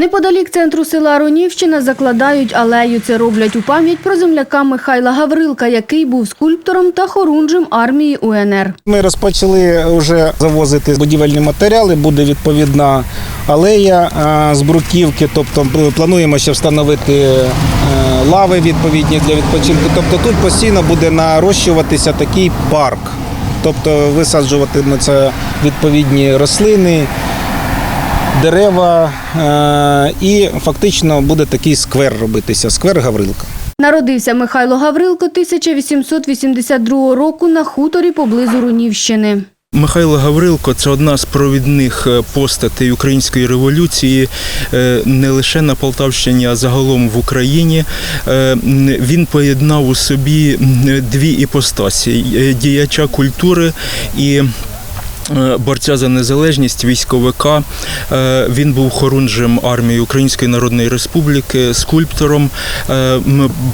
Неподалік центру села Ронівщина закладають алею. Це роблять у пам'ять про земляка Михайла Гаврилка, який був скульптором та хорунжем армії УНР. Ми розпочали вже завозити будівельні матеріали. Буде відповідна алея е, з бруківки. Тобто плануємо ще встановити е, лави відповідні для відпочинку. Тобто тут постійно буде нарощуватися такий парк. Тобто висаджуватимуться відповідні рослини, дерева е, і фактично буде такий сквер робитися, сквер Гаврилка. Народився Михайло Гаврилко 1882 року на хуторі поблизу Рунівщини. Михайло Гаврилко це одна з провідних е, постатей української революції е, не лише на Полтавщині, а загалом в Україні. Він поєднав у собі дві іпостасі діяча культури і. Е, Борця за незалежність, військовика. Е, Він був хорунжем армії Української Народної Республіки, скульптором. Е,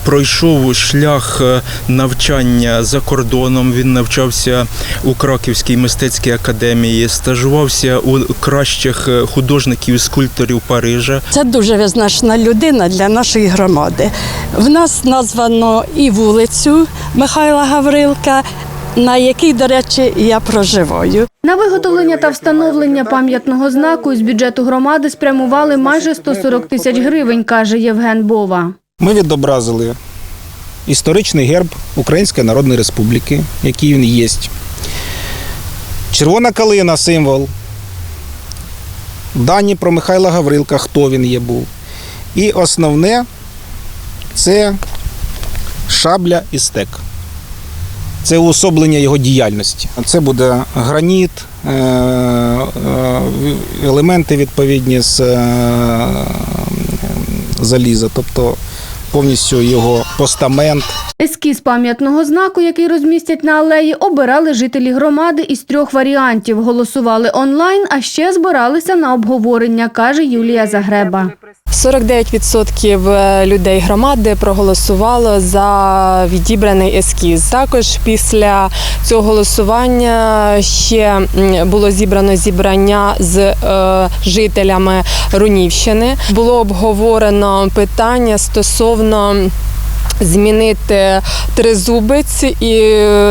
Пройшов шлях навчання за кордоном. Він навчався у Краківській мистецькій академії, стажувався у кращих художників скульпторів Парижа. Це дуже визначна людина для нашої громади. В нас названо і вулицю Михайла Гаврилка, на якій, до речі, я проживаю. На виготовлення та встановлення пам'ятного знаку із бюджету громади спрямували майже 140 тисяч гривень, каже Євген Бова. Ми відобразили історичний герб Української Народної Республіки, який він є. Червона калина символ. Дані про Михайла Гаврилка, хто він є був. І основне це шабля і стек. Це уособлення його діяльності. Це буде граніт, е, е, елементи відповідні з е, заліза, тобто повністю його постамент. Ескіз пам'ятного знаку, який розмістять на алеї, обирали жителі громади із трьох варіантів. Голосували онлайн, а ще збиралися на обговорення, каже Юлія Загреба. 49% людей громади проголосувало за відібраний ескіз. Також після цього голосування ще було зібрано зібрання з е, жителями Рунівщини. Було обговорено питання стосовно. Змінити тризубець і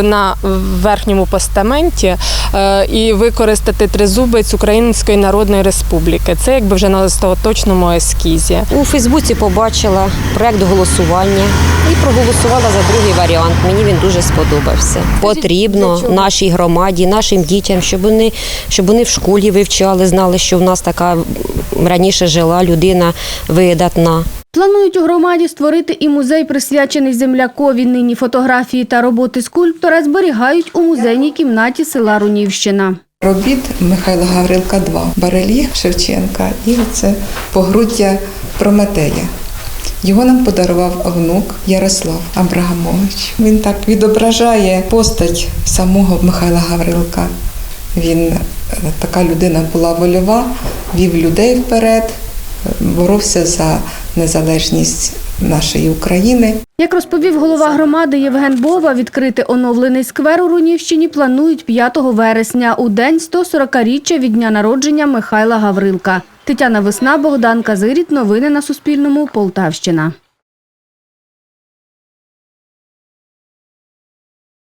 на верхньому постаменті е, і використати тризубець Української Народної Республіки. Це якби вже на остаточному ескізі. У Фейсбуці побачила проект голосування і проголосувала за другий варіант. Мені він дуже сподобався. Потрібно нашій громаді, нашим дітям, щоб вони, щоб вони в школі вивчали, знали, що в нас така раніше жила людина видатна. Планують у громаді створити і музей, присвячений землякові. Нині фотографії та роботи скульптора зберігають у музейній кімнаті села Рунівщина. Робіт Михайла Гаврилка 2, барельєф Шевченка і це погруддя Прометея. Його нам подарував внук Ярослав Абрагамович. Він так відображає постать самого Михайла Гаврилка. Він е, така людина була вольова, вів людей вперед, е, боровся за незалежність нашої України. Як розповів голова громади Євген Бова, відкрити оновлений сквер у Рунівщині планують 5 вересня, у день 140-річчя від дня народження Михайла Гаврилка. Тетяна Весна, Богдан Казиріт. Новини на Суспільному. Полтавщина.